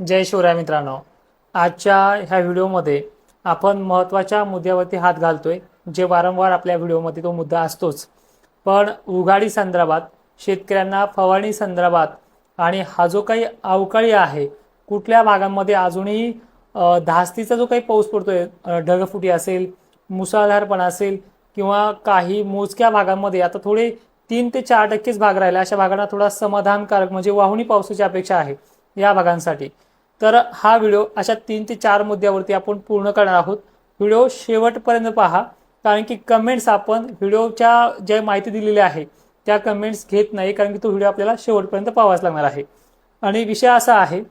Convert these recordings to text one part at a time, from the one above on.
जय शिवराय मित्रांनो. आजच्या ह्या व्हिडिओमध्ये आपण महत्त्वाच्या मुद्द्यावरती हात घालतोय जे वारंवार आपल्या व्हिडिओमध्ये तो मुद्दा असतोच. पण उघाडी संदर्भात शेतकऱ्यांना फवारणी संदर्भात आणि हा जो काही अवकाळी आहे कुठल्या भागांमध्ये अजूनही धास्तीचा जो काही पाऊस पडतोय ढगफुटी असेल मुसळधारपणा असेल किंवा काही मोजक्या भागांमध्ये आता थोडे तीन ते चार टक्केच भाग राहिले अशा भागांना थोडा समाधानकारक म्हणजे वाहुणी पावसाची अपेक्षा आहे या भागांसाठी. तर हा व्हिडिओ अशा तीन ते चार मुद्द्यावरती आपण पूर्ण करणार आहोत. व्हिडिओ शेवटपर्यंत पहा कारण की कमेंट्स आपण व्हिडिओच्या ज्या माहिती दिलेली आहे त्या कमेंट्स घेत नाही कारण की तो व्हिडिओ आपल्याला शेवटपर्यंत पाहावाच लागणार आहे. आणि विषय असा आहे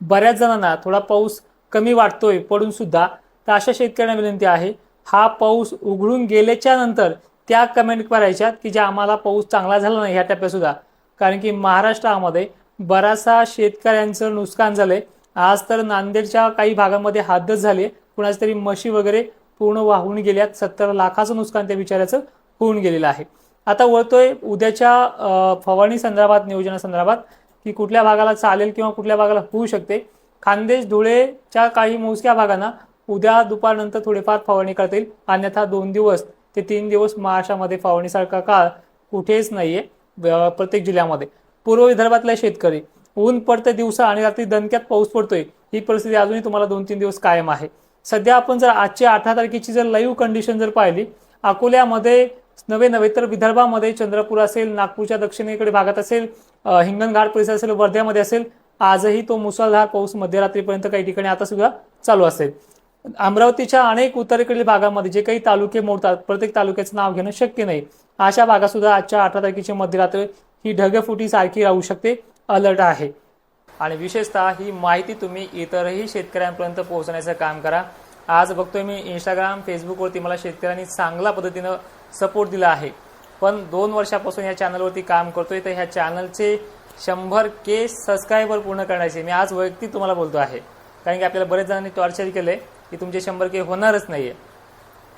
बऱ्याच जणांना थोडा पाऊस कमी वाटतोय पडून सुद्धा तर अशा शेतकऱ्यांना विनंती आहे हा पाऊस उघडून गेल्याच्यानंतर त्या कमेंट करायच्यात की ज्या आम्हाला पाऊस चांगला झाला नाही ह्या टप्प्यातसुद्धा कारण की महाराष्ट्रामध्ये बराचसा शेतकऱ्यांचं नुकसान झालंय. आज तर नांदेडच्या काही भागामध्ये हादच झाली. कुणाच तरी म्हशी वगैरे पूर्ण वाहून गेल्यात. सत्तर लाखाचं नुकसान त्या बिचाऱ्याचं होऊन गेलेलं आहे. आता वळतोय उद्याच्या फवारणी संदर्भात नियोजनासंदर्भात की कुठल्या भागाला चालेल किंवा कुठल्या भागाला होऊ शकते. खानदेश धुळेच्या काही मोजक्या भागांना उद्या दुपारनंतर थोडेफार फवारणी करता येईल. अन्यथा दोन दिवस ते तीन दिवस महाराष्ट्रामध्ये फवारणीसारखा काळ कुठेच नाहीये आहे प्रत्येक जिल्ह्यामध्ये. पूर्व विदर्भातले शेतकरी. ऊन पडते दिवसा आणि रात्री दणक्यात पाऊस पडतोय. ही परिस्थिती अजूनही तुम्हाला दोन तीन दिवस कायम आहे. सध्या आपण जर आजची अठरा तारखेची जर लाईव्ह कंडिशन जर पाहिली अकोल्यामध्ये नवे नव्हे तर विदर्भामध्ये चंद्रपूर असेल नागपूरच्या दक्षिणेकडे भागात असेल हिंगणघाट परिसर असेल वर्ध्यामध्ये असेल आजही तो मुसळधार पाऊस मध्यरात्रीपर्यंत काही ठिकाणी आता सुद्धा चालू असेल. अमरावतीच्या अनेक उत्तरेकडील भागामध्ये जे काही तालुके मोडतात प्रत्येक तालुक्याचं नाव घेणं शक्य नाही. अशा भागात सुद्धा आजच्या अठरा तारखेची मध्यरात्री ही ढगफुटी सारखी राहू शकते अलर्ट आहे. आणि विशेषतः ही माहिती तुम्ही इतरही शेतकऱ्यांपर्यंत पोहोचण्याचं काम करा. आज बघतोय मी इंस्टाग्राम फेसबुकवरती मला शेतकऱ्यांनी चांगल्या पद्धतीनं सपोर्ट दिला आहे. पण दोन वर्षापासून या चॅनलवरती काम करतोय तर ह्या चॅनलचे शंभर के सबस्क्रायबर पूर्ण करण्याचे मी आज वैयक्तिक तुम्हाला बोलतो आहे. कारण की आपल्याला बरेच जणांनी टॉर्चर केलंय की तुमचे शंभर के होणारच नाहीये.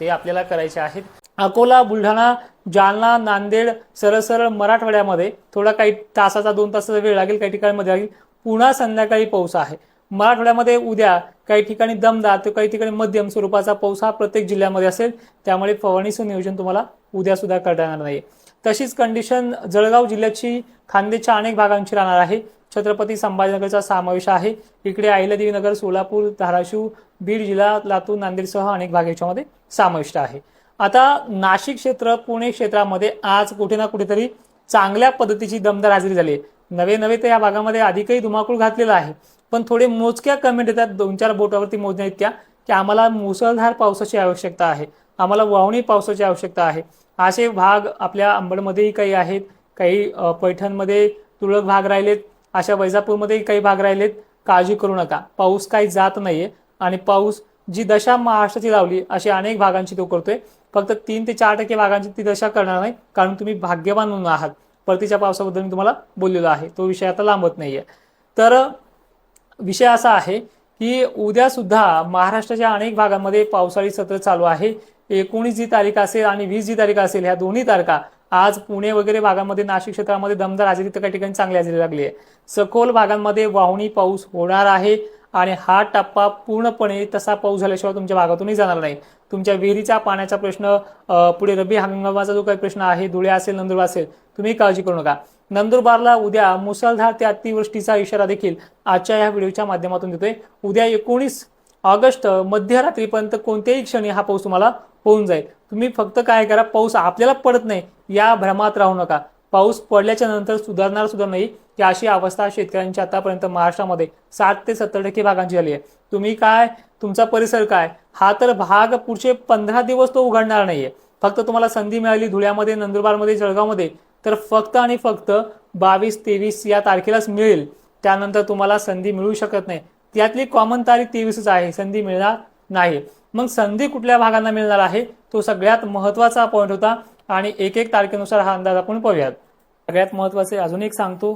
ते आपल्याला करायचे आहेत. अकोला बुलढाणा जालना नांदेड सरळ सरळ मराठवाड्यामध्ये थोडा काही तासाचा दोन तासाचा वेळ लागेल काही ठिकाणी लागेल. पुन्हा संध्याकाळी पाऊस आहे. मराठवाड्यामध्ये उद्या काही ठिकाणी दमदार तर काही ठिकाणी मध्यम स्वरूपाचा पाऊस हा प्रत्येक जिल्ह्यामध्ये असेल. त्यामुळे फवारणीचं नियोजन तुम्हाला उद्या सुद्धा करता येणार नाही तशीच कंडिशन जळगाव जिल्ह्याची खानदेशच्या अनेक भागांची राहणार आहे. छत्रपती संभाजीनगरचा समावेश आहे. इकडे अहिल्यादेवी नगर सोलापूर धाराशिव बीड जिल्हा लातूर नांदेडसह अनेक भाग याच्यामध्ये समाविष्ट आहे. आता नाशिक क्षेत्र पुणे क्षेत्रामध्ये आज कुठे ना कुठेतरी चांगल्या पद्धतीची दमदार हजेरी झाली नवे नवे तर या भागामध्ये अधिकही धुमाकूळ घातलेला आहे. पण थोडे मोजक्या कमेंट येतात दोन चार बोटावरती मोजण्या इतक्या की आम्हाला मुसळधार पावसाची आवश्यकता आहे. आम्हाला वावणी पावसाची आवश्यकता आहे. असे भाग आपल्या अंबडमध्येही काही आहेत. काही पैठणमध्ये तुरळक भाग राहिलेत. अशा वैजापूरमध्येही काही भाग राहिलेत. काळजी करू नका. पाऊस काही जात नाहीये. आणि पाऊस जी दशा महाराष्ट्राची लावली अशी अनेक भागांची तो करतोय. फक्त तीन ते चार टक्के भागांची ती दशा करणार नाही कारण तुम्ही भाग्यवान म्हणून आहात. परतीच्या पावसाबद्दल मी तुम्हाला बोललेलो आहे. तो विषय आता लांबत नाही आहे तर विषय असा आहे की उद्या सुद्धा महाराष्ट्राच्या अनेक भागांमध्ये पावसाळी सत्र चालू आहे. एकोणीस जी तारीख असेल आणि वीस जी तारीख असेल ह्या दोन्ही तारखा आज पुणे वगैरे भागामध्ये नाशिक क्षेत्रामध्ये दमदार हजेरी तर काही ठिकाणी चांगली हजेरी लागली आहे. सखोल भागांमध्ये वाहुणी पाऊस होणार आहे आणि हा टप्पा पूर्णपणे तसा पाऊस झाल्याशिवाय तुमच्या भागातूनही जाणार नाही. तुमच्या विहिरीचा पाण्याचा प्रश्न पुढे रब्बी हंगामाचा जो काही प्रश्न आहे धुळे असेल नंदुरबार असेल तुम्ही काळजी करू नका. नंदुरबारला उद्या मुसळधार ते अतिवृष्टीचा इशारा देखील आजच्या या व्हिडिओच्या माध्यमातून देतोय. उद्या एकोणीस ऑगस्ट मध्यरात्रीपर्यंत कोणत्याही क्षणी हा पाऊस तुम्हाला होऊन जाईल. तुम्ही फक्त काय करा पाऊस आपल्याला पडत नाही या भ्रमात राहू नका. पाऊस पडल्याच्या नंतर सुधारणार सुद्धा नाही की अशी अवस्था शेतकऱ्यांची आतापर्यंत महाराष्ट्रामध्ये साठ ते सत्तर टक्के भागांची झाली आहे. तुम्ही काय तुमचा परिसर काय हा तर भाग पुढचे पंधरा दिवस तो उघडणार नाहीये. फक्त तुम्हाला संधी मिळाली धुळ्यामध्ये नंदुरबारमध्ये जळगावमध्ये तर फक्त आणि फक्त बावीस तेवीस या तारखेलाच मिळेल. त्यानंतर तुम्हाला संधी मिळू शकत नाही. त्यातली कॉमन तारीख तेवीसच आहे. संधी मिळणार नाही. मग संधी कुठल्या भागांना मिळणार आहे? तो सगळ्यात महत्त्वाचा पॉईंट होता. आणि एक एक तारखेनुसार हा अंदाज आपण पाहूयात. सगळ्यात महत्त्वाचे अजून एक सांगतो.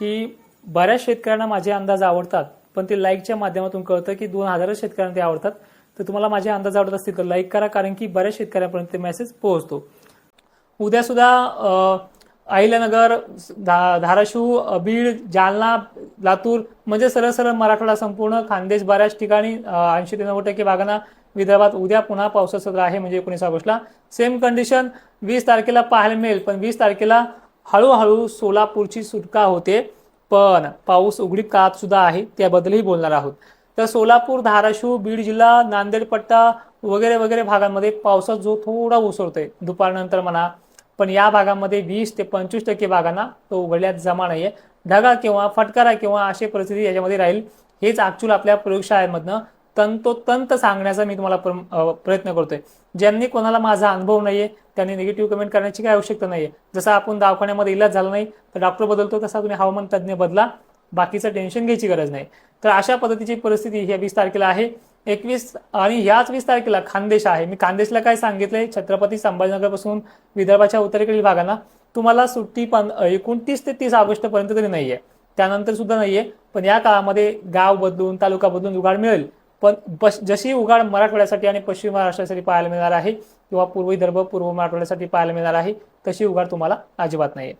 की बऱ्याच शेतकऱ्यांना माझे अंदाज आवडतात पण ते लाईकच्या माध्यमातून कळतं की दोन हजारच शेतकऱ्यांना ते आवडतात. तर तुम्हाला माझे अंदाज आवडत असतील तर लाईक करा कारण की बऱ्याच शेतकऱ्यांपर्यंत ते मेसेज पोहोचतो. उद्या सुद्धा अहिल्यानगर धा धाराशिव बीड जालना लातूर म्हणजे सरळ सरळ मराठवाडा संपूर्ण खानदेश बऱ्याच ठिकाणी ऐंशी ते नव्वद टक्के भागांना विदर्भात उद्या पुन्हा पावसाचं सत्र आहे म्हणजे एकोणीस ऑगस्टला. सेम कंडिशन वीस तारखेला पाहायला मिळेल पण वीस तारखेला हळूहळू सोलापूरची सुटका होते पण पाऊस उघडीप काळात सुद्धा आहे त्याबद्दलही बोलणार आहोत. तर सोलापूर धाराशिव बीड जिल्हा नांदेड पट्टा वगैरे वगैरे भागांमध्ये पावसात जो थोडा उसळतोय दुपारनंतर म्हणा पण या भागामध्ये वीस ते पंचवीस टक्के भागांना तो उघडल्यात जमा नाहीये. ढगा किंवा फटकारा किंवा अशी परिस्थिती याच्यामध्ये राहील. हेच ऍक्च्युअल आपल्या प्रयोगशाळेमधनं तंतोतंत सांगण्याचा मी तुम्हाला प्रयत्न करतोय. ज्यांनी कोणाला माझा अनुभव नाहीये त्यांनी निगेटिव्ह कमेंट करण्याची काही आवश्यकता नाहीये. जसं आपण दवाखान्यामध्ये इलाज झाला नाही तर डॉक्टर बदलतो तसा तुम्ही हवामान तज्ज्ञ बदला. बाकीचं टेन्शन घ्यायची गरज नाही. तर अशा पद्धतीची परिस्थिती ह्या वीस तारखेला आहे. एकवीस आणि ह्याच वीस तारखेला खानदेश आहे. मी खानदेशला काय सांगितलंय? छत्रपती संभाजीनगरपासून विदर्भाच्या उत्तरेकडील भागांना तुम्हाला सुट्टी पण एकोणतीस ते तीस ऑगस्ट पर्यंत तरी नाहीये. त्यानंतर सुद्धा नाहीये पण या काळामध्ये गाव बदलून तालुका बदलून उघाड मिळेल. पण पश- जशी उघाड मराठवाड्यासाठी आणि पश्चिम महाराष्ट्रासाठी पाहायला मिळणार आहे किंवा पूर्व विदर्भ पूर्व मराठवाड्यासाठी पाहायला मिळणार आहे तशी उघाड तुम्हाला अजिबात नाही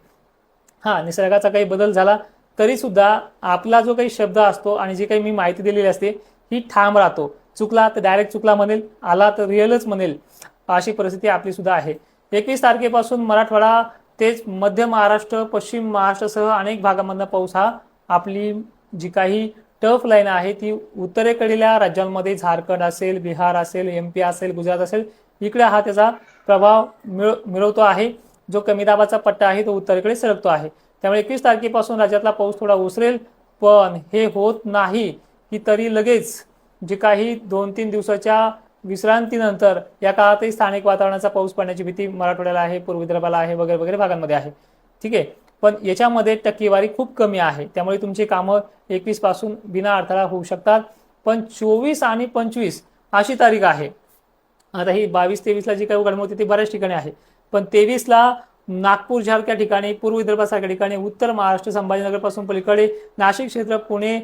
हा निसर्गाचा काही बदल झाला तरी सुद्धा आपला जो काही शब्द असतो आणि जी काही मी माहिती दिलेली असते ही ठाम राहतो. चुकला तर डायरेक्ट चुकला म्हणेल आला तर रिअलच म्हणेल अशी परिस्थिती आपली सुद्धा आहे. एकवीस तारखेपासून मराठवाडा तेच मध्य महाराष्ट्र पश्चिम महाराष्ट्रासह अनेक भागामधला पाऊस हा आपली जी काही टफ लाईन आहे ती उत्तरेकडील राज्यांमध्ये झारखंड असेल बिहार असेल एम पी असेल गुजरात असेल इकडे हा त्याचा प्रभाव मिळ मिळवतो आहे. जो कमी दाबाचा पट्टा आहे तो उत्तरेकडे सरकतो आहे. त्यामुळे एकवीस तारखेपासून राज्यातला पाऊस थोडा उसरेल पण हे होत नाही की तरी लगेच जे काही दोन तीन दिवसाच्या विश्रांतीनंतर या काळातही स्थानिक वातावरणाचा पाऊस पडण्याची भीती मराठवाड्याला आहे पूर्व विदर्भाला आहे वगैरे वगैरे भागांमध्ये आहे. ठीक आहे? पण याच्यामध्ये टक्केवारी खूप कमी आहे. त्यामुळे तुमची कामं एकवीसपासून बिना अडथळा होऊ शकतात. पण चोवीस आणि पंचवीस अशी तारीख आहे. आता ही बावीस तेवीसला जी काही उघडणी होती ती बऱ्याच ठिकाणी आहे. पण तेवीसला नागपूर सारख्या ठिकाणी पूर्व विदर्भासारख्या ठिकाणी उत्तर महाराष्ट्र संभाजीनगरपासून पलीकडे नाशिक क्षेत्र पुणे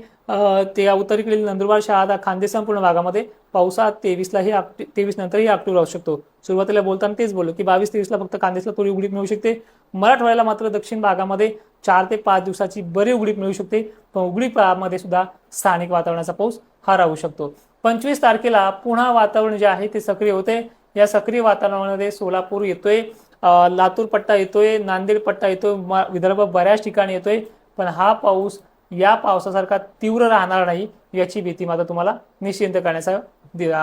ते उत्तरेकडील नंदुरबार शहादा खानदेश संपूर्ण भागामध्ये पावसात तेवीसलाही तेवीस नंतरही ऍक्टिव्ह राहू शकतो. सुरुवातीला बोलताना तेच बोललो की बावीस तेवीसला फक्त कांदेसला थोडी उघडीप मिळू शकते. मराठवाड्याला मात्र दक्षिण भागामध्ये चार ते पाच दिवसाची बरी उघडीप मिळू शकते. पण उघडीपामध्ये सुद्धा स्थानिक वातावरणाचा पाऊस हा राहू शकतो. पंचवीस तारखेला पुन्हा वातावरण जे आहे ते सक्रिय होते. या सक्रिय वातावरणामध्ये सोलापूर येतोय. लातूर पट्टा येतोय नांदेड पट्टा येतोय विदर्भ बऱ्याच ठिकाणी येतोय पण हा पाऊस या पावसासारखा तीव्र राहणार नाही याची भीती मात्र तुम्हाला निश्चिंत करण्याचा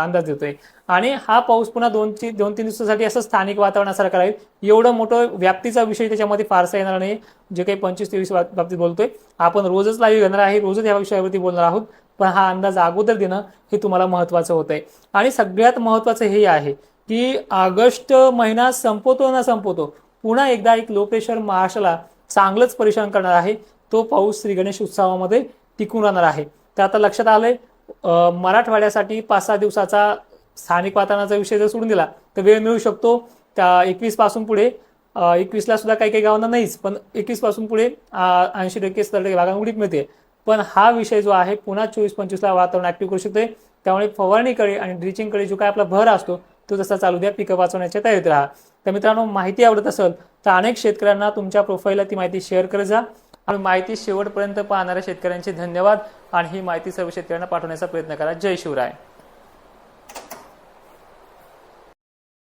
अंदाज देतोय. आणि हा पाऊस पुन्हा दोन ती- दोन तीन दिवसासाठी असं स्थानिक वातावरणासारखं राहील. एवढं मोठं व्याप्तीचा विषय त्याच्यामध्ये फारसा येणार नाही. जे काही पंचवीस तेवीस बाबतीत बोलतोय आपण रोजच लाईव्ह घेणार आहे रोजच या विषयावरती बोलणार आहोत. पण हा अंदाज अगोदर देणं हे तुम्हाला महत्वाचं आहे आणि सगळ्यात महत्वाचं हे आहे की ऑगस्ट महिना संपवतो ना संपवतो पुन्हा एकदा एक लो प्रेशर महाराष्ट्राला चांगलंच परेशान करणार आहे. तो पाऊस श्री गणेश उत्सवामध्ये टिकून राहणार आहे. तर आता लक्षात आलंय मराठवाड्यासाठी पाच सहा दिवसाचा स्थानिक वातावरणाचा विषय जर सोडून दिला तर वेळ मिळू शकतो. त्या एकवीसपासून पुढे एकवीसला सुद्धा काही काही गावांना नाहीच पण एकवीसपासून पुढे ऐंशी टक्के सत्तर टक्के भागांना मिळते. पण हा विषय जो आहे पुन्हा चोवीस पंचवीसला वातावरण ऍक्टिव्ह करू शकते. त्यामुळे फवारणीकडे आणि ड्रिचिंगकडे जो काय आपला भर असतो तो तसा चालू द्या पिकं वाचवण्याच्या तयारीत राहा. तर मित्रांनो माहिती आवडत असेल तर अनेक शेतकऱ्यांना तुमच्या प्रोफाईलला ती माहिती शेअर करत जा. आणि माहिती शेवटपर्यंत पाहणाऱ्या शेतकऱ्यांचे धन्यवाद. आणि ही माहिती सर्व शेतकऱ्यांना पाठवण्याचा प्रयत्न करा. जय शिवराय.